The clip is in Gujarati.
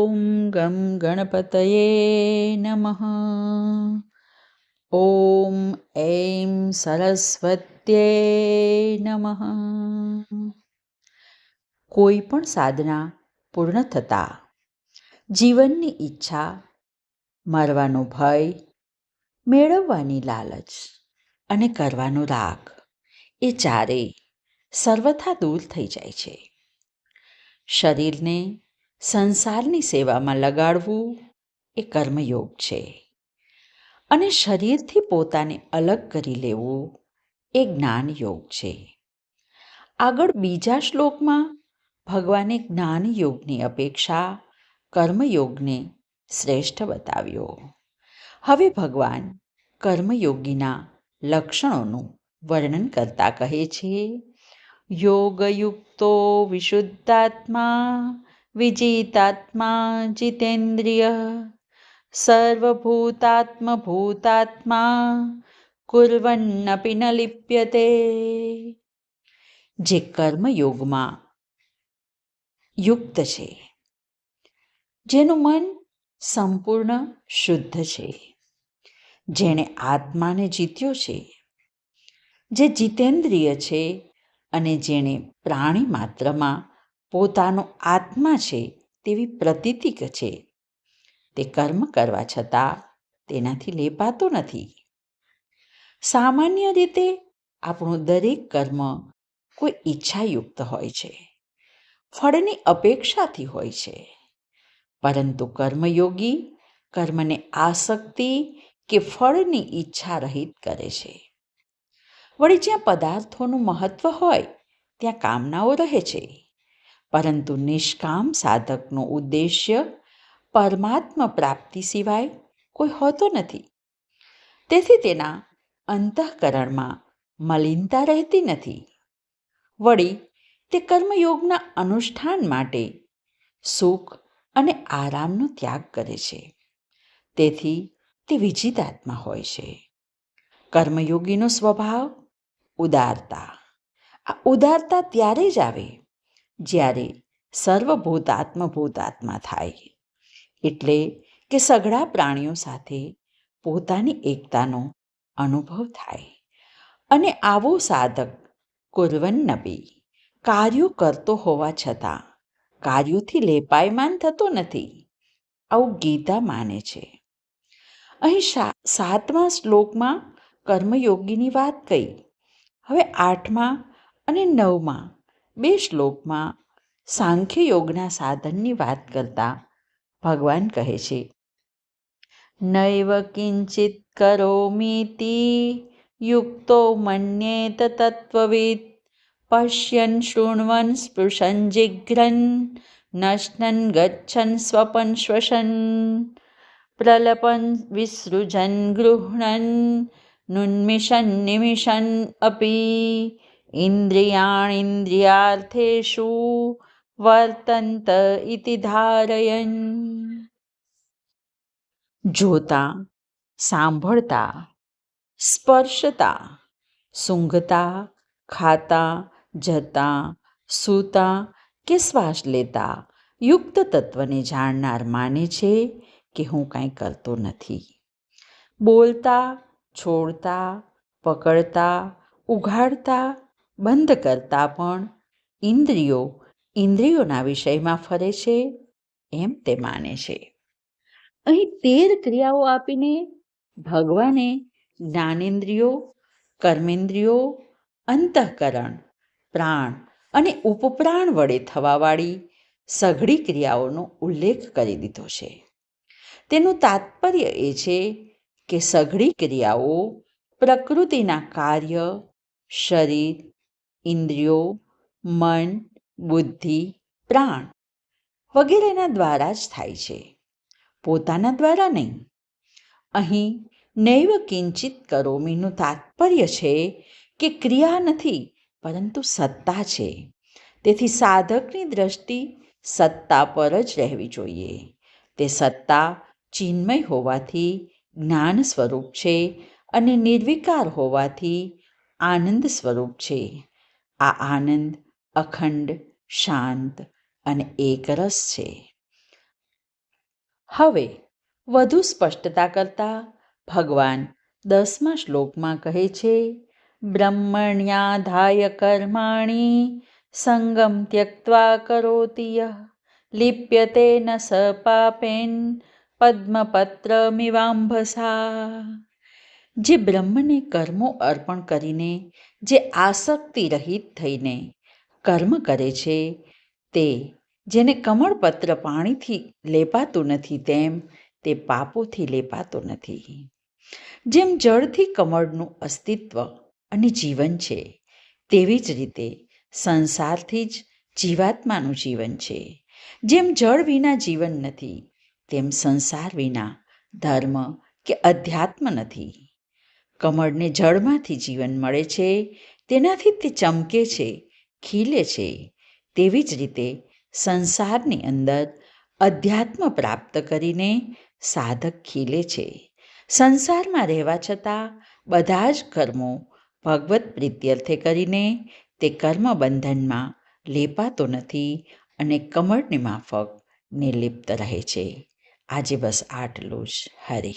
ॐ गं गणपतये नमः ॐ ऐं સરસ્વત્યે નમઃ કોઈ પણ સાધના પૂર્ણ થતાં જીવનની ઈચ્છા મરવાનો ભય મેળવવાની લાલચ અને કરવાનો રાગ એ ચારેય સર્વથા દૂર થઈ જાય છે શરીરને સંસારની સેવામાં લગાડવું એ કર્મયોગ છે. અને શરીરથી પોતાને અલગ કરી લેવું એ જ્ઞાન યોગ છે. આગળ બીજા શ્લોકમાં ભગવાને જ્ઞાન યોગની અપેક્ષા કર્મયોગને શ્રેષ્ઠ બતાવ્યો. હવે ભગવાન કર્મયોગીના લક્ષણોનું વર્ણન કરતા કહે છે, યોગયુક્તો વિશુદ્ધાત્મા વિજિતાત્મા જીતેન્દ્રિય સર્વભૂતાત્મભૂતાત્મા કુર્વન્નપી ન લિપ્યતે જે કર્મયોગમાં યુક્ત છે જેનું મન સંપૂર્ણ શુદ્ધ છે જેણે આત્માને જીત્યો છે જે જીતેન્દ્રિય છે અને જેણે પ્રાણી માત્રમાં પોતાનો આત્મા છે તેવી પ્રતીતિક છે. તે કર્મ કરવા છતાં તેનાથી લેપાતો નથી. સામાન્ય રીતે આપણું દરેક કર્મ કોઈ ઈચ્છાયુક્ત હોય છે. ફળની અપેક્ષાથી હોય છે. પરંતુ કર્મયોગી કર્મને આસક્તિ કે ફળની ઈચ્છા રહિત કરે છે. વળી જ્યાં પદાર્થોનું મહત્વ હોય, ત્યાં કામનાઓ રહે છે. પરંતુ નિષ્કામ સાધકનો ઉદ્દેશ્ય પરમાત્મા પ્રાપ્તિ સિવાય કોઈ હોતો નથી. તેથી તેના અંતઃકરણમાં મલિનતા રહેતી નથી. વળી, તે કર્મયોગના અનુષ્ઠાન માટે સુખ અને આરામનો ત્યાગ કરે છે. તેથી તે વિજિતાત્મા હોય છે. કર્મયોગીનો સ્વભાવ ઉદારતા. આ ઉદારતા ત્યારે જ આવે જ્યારે સર્વભૂતાત્મભૂતાત્મા થાય. એટલે કે સઘળા પ્રાણીઓ સાથે પોતાની એકતાનો અનુભવ થાય. અને આવો સાધક કુર્વન્નબી કાર્યો કરતો હોવા છતાં કાર્યોથી લેપાયમાન થતો નથી. આવું ગીતા માને છે. અહીં સાતમા શ્લોકમાં કર્મયોગીની વાત કહી. હવે આઠમા અને નવમાં બે શ્લોકમાં સાંખ્ય યોગના સાધનની વાત કરતા ભગવાન કહે છે, નૈવ કિંચિત કરોમીતિ યુક્તો મન્યેત તત્વવિદ પશ્યન શૃણવન સ્પૃશન જિઘ્રન, નશ્નન ગચ્છન સ્વપન શ્વસન, પ્રલપન વિસૃજન ગૃહણન નુન્મિશન નિમિશન અપી ઇન્દ્રિયાણિન્દ્રિયાર્થેષુ વર્તંત ઇતિ ધારયન જોતા સાંભળતા સ્પર્શતા સૂંઘતા ખાતા જતા સૂતા કે શ્વાસ લેતા યુક્ત તત્વને જાણનાર માને છે કે હું કાંઈ કરતો નથી બોલતા છોડતા પકડતા ઉઘાડતા બંધ કરતાં પણ ઇન્દ્રિયો ઇન્દ્રિયોના વિષયમાં ફરે છે એમ તે માને છે. અહીં તેર ક્રિયાઓ આપીને ભગવાને જ્ઞાનેન્દ્રિયો, કર્મેન્દ્રિયો, અંતઃકરણ, પ્રાણ અને ઉપપ્રાણ વડે થવાવાળી સઘળી ક્રિયાઓનો ઉલ્લેખ કરી દીધો છે. તેનું તાત્પર્ય એ છે કે સઘળી ક્રિયાઓ પ્રકૃતિના કાર્ય, શરીર ઇન્દ્રિયો, મન, બુદ્ધિ, પ્રાણ વગેરેના દ્વારા જ થાય છે. પોતાના દ્વારા નહીં. અહીં નૈવ કિંચિત કરોમીનું તાત્પર્ય છે કે ક્રિયા નથી, પરંતુ સત્તા છે. તેથી સાધકની દ્રષ્ટિ સત્તા પર જ રહેવી જોઈએ. તે સત્તા ચિન્મય હોવાથી જ્ઞાન સ્વરૂપ છે અને નિર્વિકાર હોવાથી આનંદ સ્વરૂપ છે. આ આનંદ અખંડ, શાંત અને એકરસ છે. હવે, વધુ સ્પષ્ટતા કરતા ભગવાન દસમા શ્લોકમાં કહે છે, બ્રહ્મણ્યાધાય કર્માણી સંગમ ત્યક્તા કરોતિ યઃ, લિપ્યતે ન સ પાપેન પદ્મપત્રમિવાંભસા. જે બ્રહ્મને કર્મો અર્પણ કરીને જે આસક્તિ રહિત થઈને કર્મ કરે છે, તે જેને કમળપત્ર પાણીથી લેપાતું નથી તેમ તે પાપોથી લેપાતો નથી. જેમ જળથી કમળનું અસ્તિત્વ અને જીવન છે, તેવી જ રીતે સંસારથી જ જીવાત્માનું જીવન છે. જેમ જળ વિના જીવન નથી, તેમ સંસાર વિના ધર્મ કે અધ્યાત્મ નથી. કમળને જળમાંથી જીવન મળે છે, તેનાથી તે ચમકે છે, ખીલે છે. તેવી જ રીતે સંસારની અંદર અધ્યાત્મ પ્રાપ્ત કરીને સાધક ખીલે છે. સંસારમાં રહેવા છતાં બધા જ કર્મો ભગવત પ્રીત્યર્થે કરીને તે કર્મ બંધનમાં લેપાતો નથી અને કમળની માફક નિર્લિપ્ત રહે છે. આજે બસ આટલું જ. હરિ